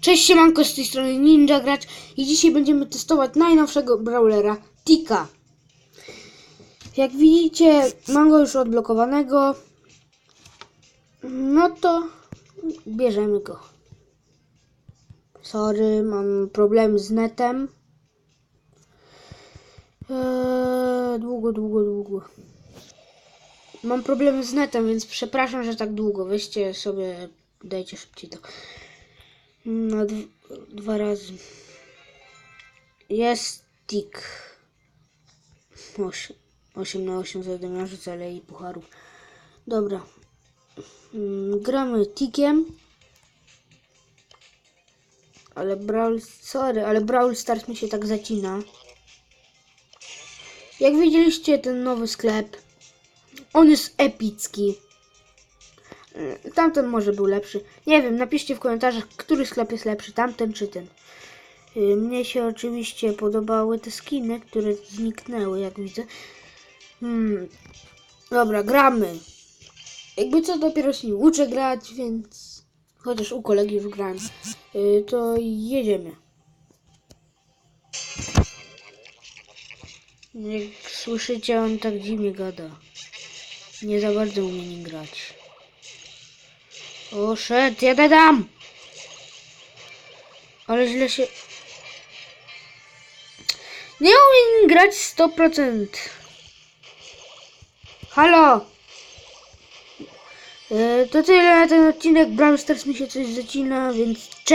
Cześć siemanko, z tej strony Ninja Gracz i dzisiaj będziemy testować najnowszego brawlera Tika. Jak widzicie, mam go już odblokowanego. No to bierzemy go. Sorry, mam problem z netem. Eee, długo, długo, długo. Mam problem z netem, więc przepraszam, że tak długo. Weźcie sobie, dajcie szybciej to. Na dw- dwa razy. Jest tik. 8, 8 na 8 zadymiarzy, ale i pucharów. Dobra. Mm, Gramy tikiem. Ale Brawl, sorry, ale Brawl Stars mi się tak zacina. Jak widzieliście ten nowy sklep, on jest epicki. Y, Tamten może był lepszy. Nie wiem, napiszcie w komentarzach, który sklep jest lepszy, tamten czy ten. Y, Mnie się oczywiście podobały te skiny, które zniknęły, jak widzę. Hmm. Dobra, gramy. Jakby co, dopiero się uczę grać, więc... Chociaż u kolegi już grałem. Y, To jedziemy. Jak słyszycie, on tak dziwnie gada. Nie za bardzo umie nim grać. O, szedł, jadę tam! Ale źle się... Nie umie nim grać 100%. Halo! E, To tyle na ten odcinek. Brawl mi się coś zacina, więc cześć!